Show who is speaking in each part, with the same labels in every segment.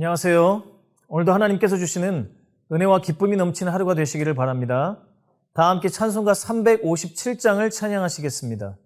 Speaker 1: 안녕하세요. 오늘도 하나님께서 주시는 은혜와 기쁨이 넘치는 하루가 되시기를 바랍니다. 다 함께 찬송가 357장을 찬양하시겠습니다.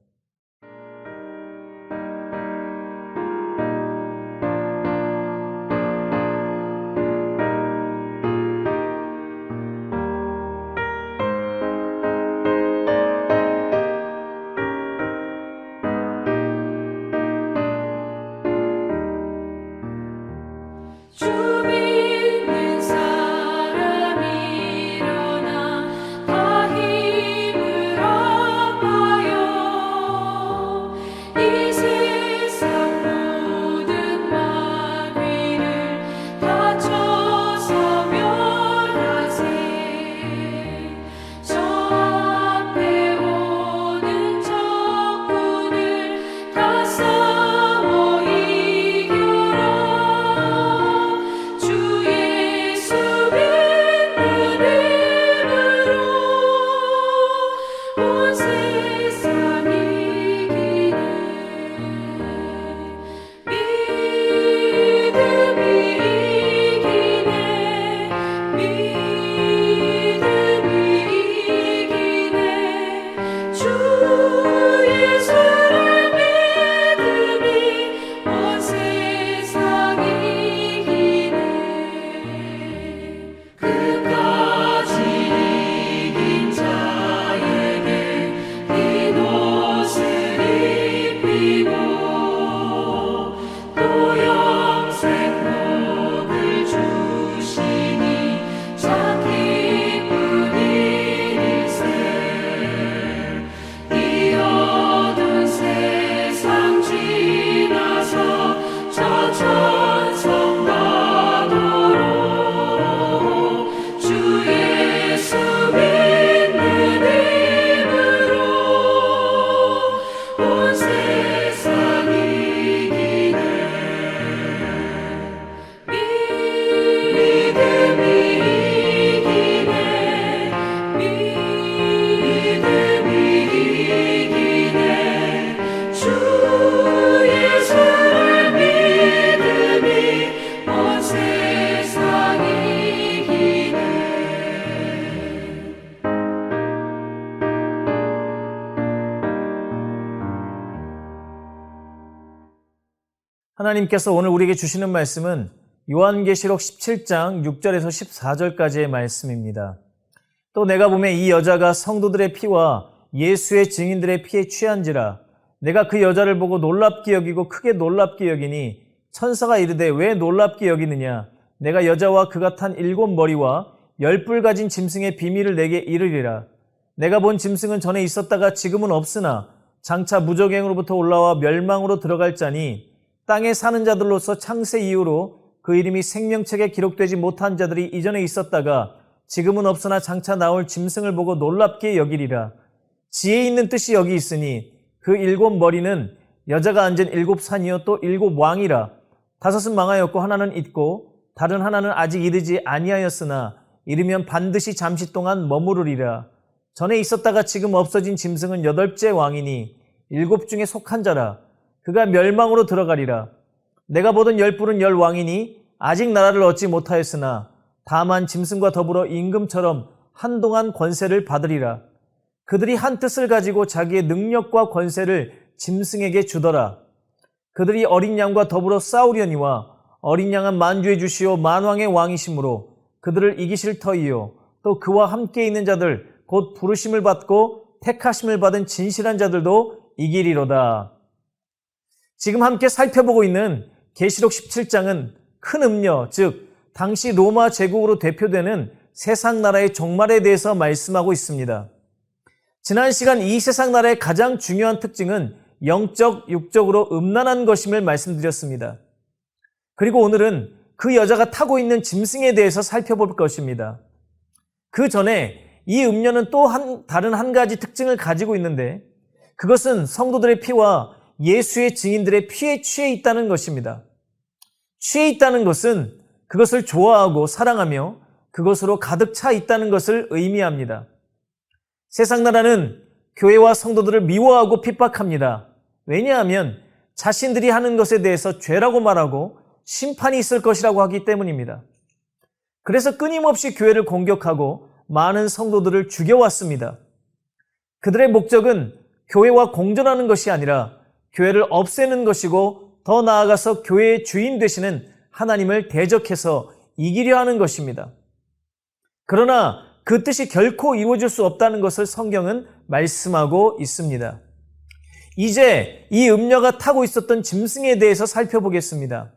Speaker 1: 하나님께서 오늘 우리에게 주시는 말씀은 요한계시록 17장 6절에서 14절까지의 말씀입니다. 또 내가 보면 이 여자가 성도들의 피와 예수의 증인들의 피에 취한지라 내가 그 여자를 보고 놀랍게 여기고 크게 놀랍게 여기니 천사가 이르되 왜 놀랍게 여기느냐 내가 여자와 그가 탄 일곱 머리와 열뿔 가진 짐승의 비밀을 내게 이르리라 내가 본 짐승은 전에 있었다가 지금은 없으나 장차 무적행으로부터 올라와 멸망으로 들어갈 자니 땅에 사는 자들로서 창세 이후로 그 이름이 생명책에 기록되지 못한 자들이 이전에 있었다가 지금은 없으나 장차 나올 짐승을 보고 놀랍게 여기리라. 지혜 있는 뜻이 여기 있으니 그 일곱 머리는 여자가 앉은 일곱 산이요 또 일곱 왕이라. 다섯은 망하였고 하나는 있고 다른 하나는 아직 이르지 아니하였으나 이르면 반드시 잠시 동안 머무르리라. 전에 있었다가 지금 없어진 짐승은 여덟째 왕이니 일곱 중에 속한 자라. 그가 멸망으로 들어가리라. 내가 보던 열 뿔은 열 왕이니 아직 나라를 얻지 못하였으나 다만 짐승과 더불어 임금처럼 한동안 권세를 받으리라. 그들이 한 뜻을 가지고 자기의 능력과 권세를 짐승에게 주더라. 그들이 어린 양과 더불어 싸우려니와 어린 양은 만주의 주시오 만왕의 왕이시므로 그들을 이기실 터이요 또 그와 함께 있는 자들 곧 부르심을 받고 택하심을 받은 진실한 자들도 이기리로다. 지금 함께 살펴보고 있는 계시록 17장은 큰 음녀, 즉 당시 로마 제국으로 대표되는 세상 나라의 종말에 대해서 말씀하고 있습니다. 지난 시간 이 세상 나라의 가장 중요한 특징은 영적, 육적으로 음란한 것임을 말씀드렸습니다. 그리고 오늘은 그 여자가 타고 있는 짐승에 대해서 살펴볼 것입니다. 그 전에 이 음녀는 또 한, 다른 한 가지 특징을 가지고 있는데 그것은 성도들의 피와 예수의 증인들의 피에 취해 있다는 것입니다. 취해 있다는 것은 그것을 좋아하고 사랑하며 그것으로 가득 차 있다는 것을 의미합니다. 세상 나라는 교회와 성도들을 미워하고 핍박합니다. 왜냐하면 자신들이 하는 것에 대해서 죄라고 말하고 심판이 있을 것이라고 하기 때문입니다. 그래서 끊임없이 교회를 공격하고 많은 성도들을 죽여왔습니다. 그들의 목적은 교회와 공존하는 것이 아니라 교회를 없애는 것이고 더 나아가서 교회의 주인 되시는 하나님을 대적해서 이기려 하는 것입니다. 그러나 그 뜻이 결코 이루어질 수 없다는 것을 성경은 말씀하고 있습니다. 이제 이 음녀가 타고 있었던 짐승에 대해서 살펴보겠습니다.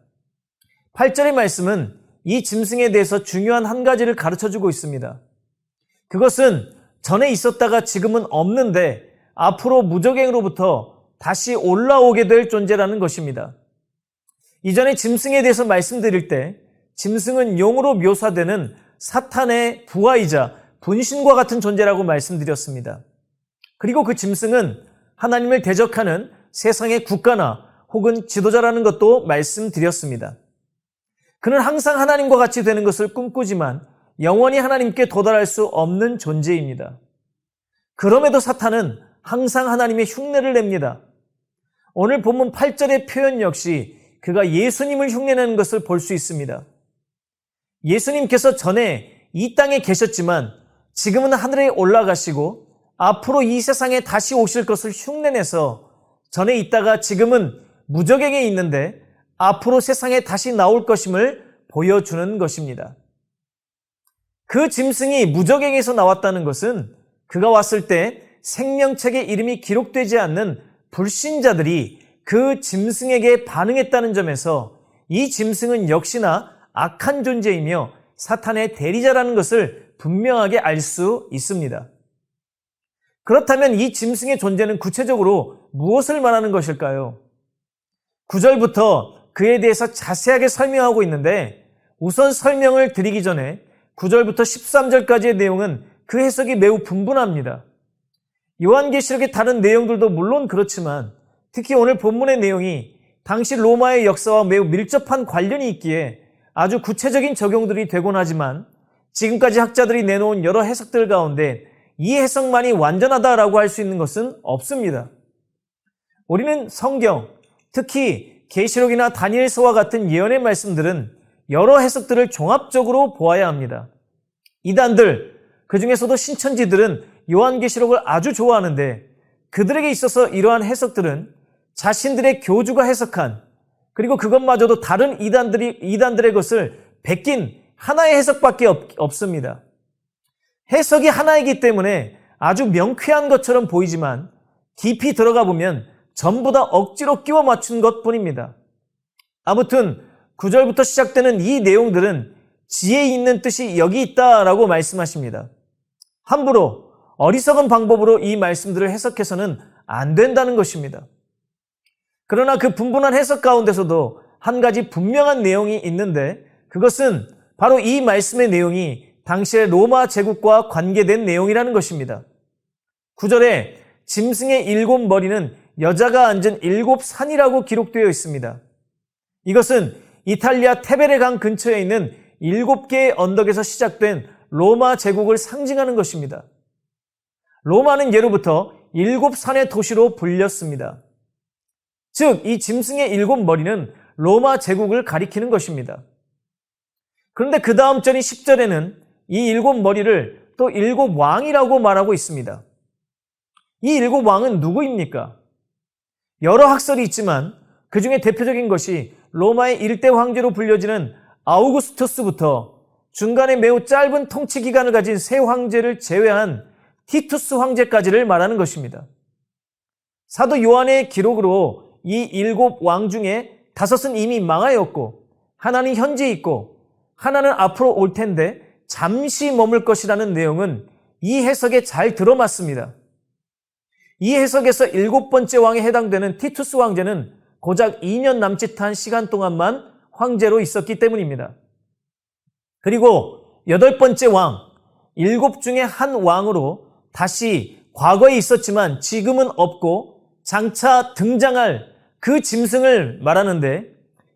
Speaker 1: 8절의 말씀은 이 짐승에 대해서 중요한 한 가지를 가르쳐 주고 있습니다. 그것은 전에 있었다가 지금은 없는데 앞으로 무적행으로부터 다시 올라오게 될 존재라는 것입니다. 이전에 짐승에 대해서 말씀드릴 때 짐승은 용으로 묘사되는 사탄의 부하이자 분신과 같은 존재라고 말씀드렸습니다. 그리고 그 짐승은 하나님을 대적하는 세상의 국가나 혹은 지도자라는 것도 말씀드렸습니다. 그는 항상 하나님과 같이 되는 것을 꿈꾸지만 영원히 하나님께 도달할 수 없는 존재입니다. 그럼에도 사탄은 항상 하나님의 흉내를 냅니다. 오늘 본문 8절의 표현 역시 그가 예수님을 흉내내는 것을 볼 수 있습니다. 예수님께서 전에 이 땅에 계셨지만 지금은 하늘에 올라가시고 앞으로 이 세상에 다시 오실 것을 흉내내서 전에 있다가 지금은 무적에게 있는데 앞으로 세상에 다시 나올 것임을 보여주는 것입니다. 그 짐승이 무적에게서 나왔다는 것은 그가 왔을 때 생명책의 이름이 기록되지 않는 불신자들이 그 짐승에게 반응했다는 점에서 이 짐승은 역시나 악한 존재이며 사탄의 대리자라는 것을 분명하게 알 수 있습니다. 그렇다면 이 짐승의 존재는 구체적으로 무엇을 말하는 것일까요? 9절부터 그에 대해서 자세하게 설명하고 있는데 우선 설명을 드리기 전에 9절부터 13절까지의 내용은 그 해석이 매우 분분합니다. 요한계시록의 다른 내용들도 물론 그렇지만 특히 오늘 본문의 내용이 당시 로마의 역사와 매우 밀접한 관련이 있기에 아주 구체적인 적용들이 되곤 하지만 지금까지 학자들이 내놓은 여러 해석들 가운데 이 해석만이 완전하다라고 할 수 있는 것은 없습니다. 우리는 성경, 특히 계시록이나 다니엘서와 같은 예언의 말씀들은 여러 해석들을 종합적으로 보아야 합니다. 이단들, 그 중에서도 신천지들은 요한계시록을 아주 좋아하는데 그들에게 있어서 이러한 해석들은 자신들의 교주가 해석한 그리고 그것마저도 다른 이단들이 이단들의 것을 베낀 하나의 해석밖에 없, 없습니다. 해석이 하나이기 때문에 아주 명쾌한 것처럼 보이지만 깊이 들어가 보면 전부 다 억지로 끼워 맞춘 것 뿐입니다. 아무튼 9절부터 시작되는 이 내용들은 지혜 있는 뜻이 여기 있다라고 말씀하십니다. 함부로 어리석은 방법으로 이 말씀들을 해석해서는 안 된다는 것입니다. 그러나 그 분분한 해석 가운데서도 한 가지 분명한 내용이 있는데 그것은 바로 이 말씀의 내용이 당시의 로마 제국과 관계된 내용이라는 것입니다. 9절에 짐승의 일곱 머리는 여자가 앉은 일곱 산이라고 기록되어 있습니다. 이것은 이탈리아 테베레 강 근처에 있는 일곱 개의 언덕에서 시작된 로마 제국을 상징하는 것입니다. 로마는 예로부터 일곱 산의 도시로 불렸습니다. 즉, 이 짐승의 일곱 머리는 로마 제국을 가리키는 것입니다. 그런데 그 다음 절인 10절에는 이 일곱 머리를 또 일곱 왕이라고 말하고 있습니다. 이 일곱 왕은 누구입니까? 여러 학설이 있지만 그 중에 대표적인 것이 로마의 일대 황제로 불려지는 아우구스투스부터 중간에 매우 짧은 통치 기간을 가진 세 황제를 제외한 티투스 황제까지를 말하는 것입니다. 사도 요한의 기록으로 이 일곱 왕 중에 다섯은 이미 망하였고 하나는 현재 있고 하나는 앞으로 올 텐데 잠시 머물 것이라는 내용은 이 해석에 잘 들어맞습니다. 이 해석에서 일곱 번째 왕에 해당되는 티투스 황제는 고작 2년 남짓한 시간 동안만 황제로 있었기 때문입니다. 그리고 여덟 번째 왕, 일곱 중에 한 왕으로 다시 과거에 있었지만 지금은 없고 장차 등장할 그 짐승을 말하는데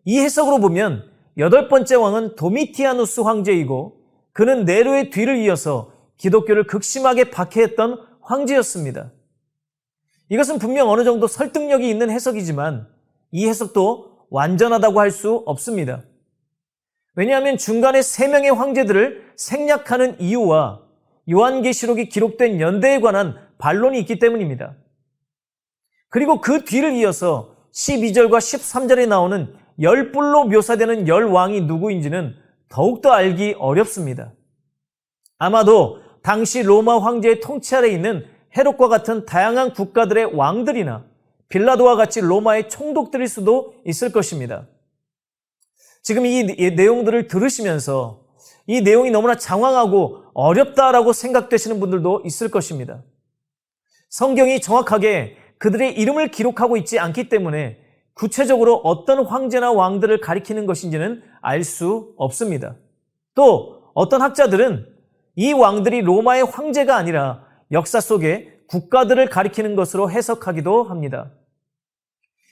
Speaker 1: 이 해석으로 보면 여덟 번째 왕은 도미티아누스 황제이고 그는 네로의 뒤를 이어서 기독교를 극심하게 박해했던 황제였습니다. 이것은 분명 어느 정도 설득력이 있는 해석이지만 이 해석도 완전하다고 할 수 없습니다. 왜냐하면 중간에 세 명의 황제들을 생략하는 이유와 요한계시록이 기록된 연대에 관한 반론이 있기 때문입니다. 그리고 그 뒤를 이어서 12절과 13절에 나오는 열불로 묘사되는 열 왕이 누구인지는 더욱더 알기 어렵습니다. 아마도 당시 로마 황제의 통치 아래 있는 헤롯과 같은 다양한 국가들의 왕들이나 빌라도와 같이 로마의 총독들일 수도 있을 것입니다. 지금 이 내용들을 들으시면서 이 내용이 너무나 장황하고 어렵다라고 생각되시는 분들도 있을 것입니다. 성경이 정확하게 그들의 이름을 기록하고 있지 않기 때문에 구체적으로 어떤 황제나 왕들을 가리키는 것인지는 알 수 없습니다. 또 어떤 학자들은 이 왕들이 로마의 황제가 아니라 역사 속에 국가들을 가리키는 것으로 해석하기도 합니다.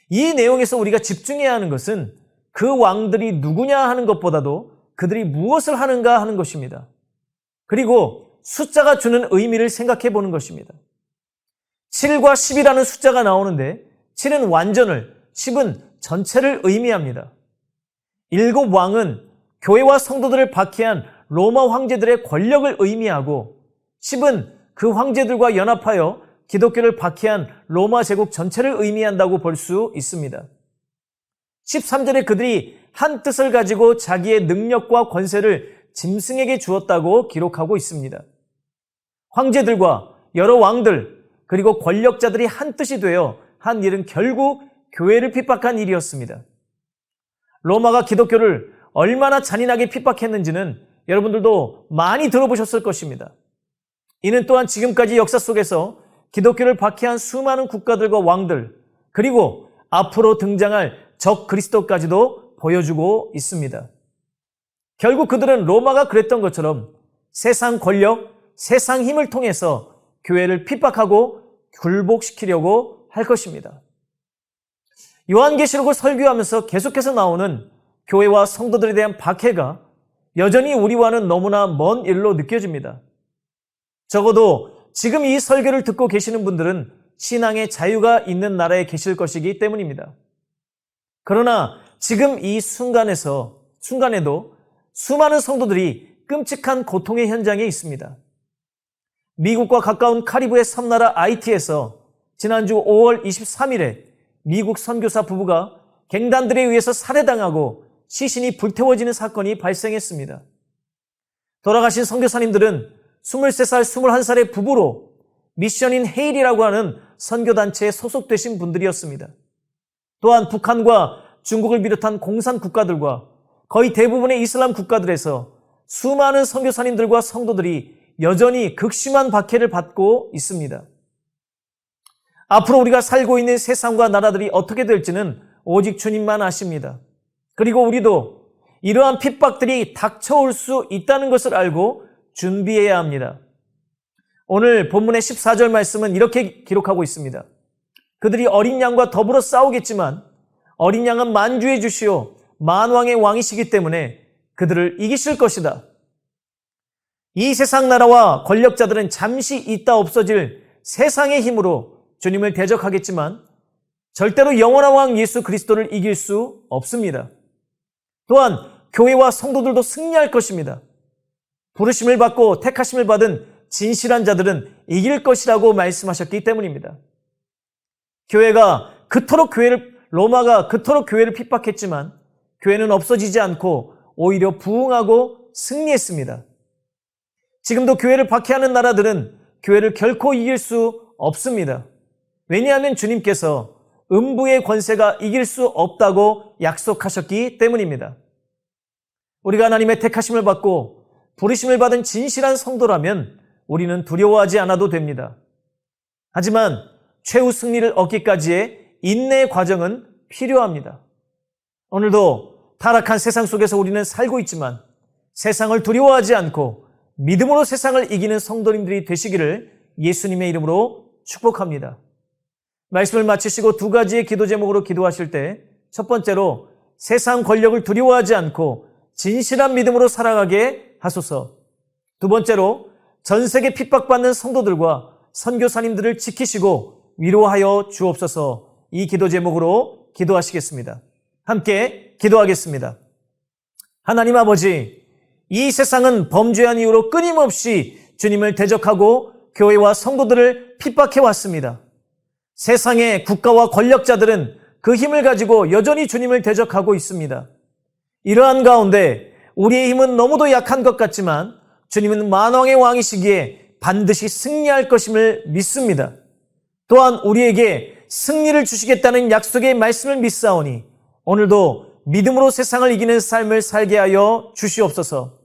Speaker 1: 이 내용에서 우리가 집중해야 하는 것은 그 왕들이 누구냐 하는 것보다도 그들이 무엇을 하는가 하는 것입니다. 그리고 숫자가 주는 의미를 생각해 보는 것입니다. 7과 10이라는 숫자가 나오는데 7은 완전을, 10은 전체를 의미합니다. 일곱 왕은 교회와 성도들을 박해한 로마 황제들의 권력을 의미하고 10은 그 황제들과 연합하여 기독교를 박해한 로마 제국 전체를 의미한다고 볼 수 있습니다. 13절에 그들이 한 뜻을 가지고 자기의 능력과 권세를 짐승에게 주었다고 기록하고 있습니다. 황제들과 여러 왕들 그리고 권력자들이 한 뜻이 되어 한 일은 결국 교회를 핍박한 일이었습니다. 로마가 기독교를 얼마나 잔인하게 핍박했는지는 여러분들도 많이 들어보셨을 것입니다. 이는 또한 지금까지 역사 속에서 기독교를 박해한 수많은 국가들과 왕들, 그리고 앞으로 등장할 적 그리스도까지도 보여주고 있습니다. 결국 그들은 로마가 그랬던 것처럼 세상 권력, 세상 힘을 통해서 교회를 핍박하고 굴복시키려고 할 것입니다. 요한계시록을 설교하면서 계속해서 나오는 교회와 성도들에 대한 박해가 여전히 우리와는 너무나 먼 일로 느껴집니다. 적어도 지금 이 설교를 듣고 계시는 분들은 신앙의 자유가 있는 나라에 계실 것이기 때문입니다. 그러나 지금 이 순간에서, 순간에도 수많은 성도들이 끔찍한 고통의 현장에 있습니다. 미국과 가까운 카리브의 섬나라 아이티에서 지난주 5월 23일에 미국 선교사 부부가 갱단들에 의해서 살해당하고 시신이 불태워지는 사건이 발생했습니다. 돌아가신 선교사님들은 23살, 21살의 부부로 미션인 헤일이라고 하는 선교단체에 소속되신 분들이었습니다. 또한 북한과 중국을 비롯한 공산 국가들과 거의 대부분의 이슬람 국가들에서 수많은 선교사님들과 성도들이 여전히 극심한 박해를 받고 있습니다. 앞으로 우리가 살고 있는 세상과 나라들이 어떻게 될지는 오직 주님만 아십니다. 그리고 우리도 이러한 핍박들이 닥쳐올 수 있다는 것을 알고 준비해야 합니다. 오늘 본문의 14절 말씀은 이렇게 기록하고 있습니다. 그들이 어린 양과 더불어 싸우겠지만 어린 양은 만주의 주시오 만왕의 왕이시기 때문에 그들을 이기실 것이다. 이 세상 나라와 권력자들은 잠시 있다 없어질 세상의 힘으로 주님을 대적하겠지만 절대로 영원한 왕 예수 그리스도를 이길 수 없습니다. 또한 교회와 성도들도 승리할 것입니다. 부르심을 받고 택하심을 받은 진실한 자들은 이길 것이라고 말씀하셨기 때문입니다. 교회가 그토록 교회를 로마가 그토록 교회를 핍박했지만 교회는 없어지지 않고 오히려 부흥하고 승리했습니다. 지금도 교회를 박해하는 나라들은 교회를 결코 이길 수 없습니다. 왜냐하면 주님께서 음부의 권세가 이길 수 없다고 약속하셨기 때문입니다. 우리가 하나님의 택하심을 받고 부르심을 받은 진실한 성도라면 우리는 두려워하지 않아도 됩니다. 하지만 최후 승리를 얻기까지의 인내의 과정은 필요합니다. 오늘도 타락한 세상 속에서 우리는 살고 있지만 세상을 두려워하지 않고 믿음으로 세상을 이기는 성도님들이 되시기를 예수님의 이름으로 축복합니다. 말씀을 마치시고 두 가지의 기도 제목으로 기도하실 때 첫 번째로 세상 권력을 두려워하지 않고 진실한 믿음으로 살아가게 하소서. 두 번째로 전 세계 핍박받는 성도들과 선교사님들을 지키시고 위로하여 주옵소서 이 기도 제목으로 기도하시겠습니다. 함께 기도하겠습니다. 하나님 아버지, 이 세상은 범죄한 이유로 끊임없이 주님을 대적하고 교회와 성도들을 핍박해 왔습니다. 세상의 국가와 권력자들은 그 힘을 가지고 여전히 주님을 대적하고 있습니다. 이러한 가운데 우리의 힘은 너무도 약한 것 같지만 주님은 만왕의 왕이시기에 반드시 승리할 것임을 믿습니다. 또한 우리에게 승리를 주시겠다는 약속의 말씀을 믿사오니 오늘도 믿음으로 세상을 이기는 삶을 살게 하여 주시옵소서.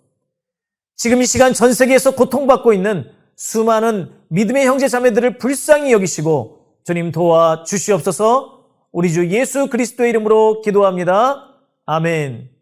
Speaker 1: 지금 이 시간 전 세계에서 고통받고 있는 수많은 믿음의 형제 자매들을 불쌍히 여기시고 주님 도와 주시옵소서 우리 주 예수 그리스도의 이름으로 기도합니다. 아멘.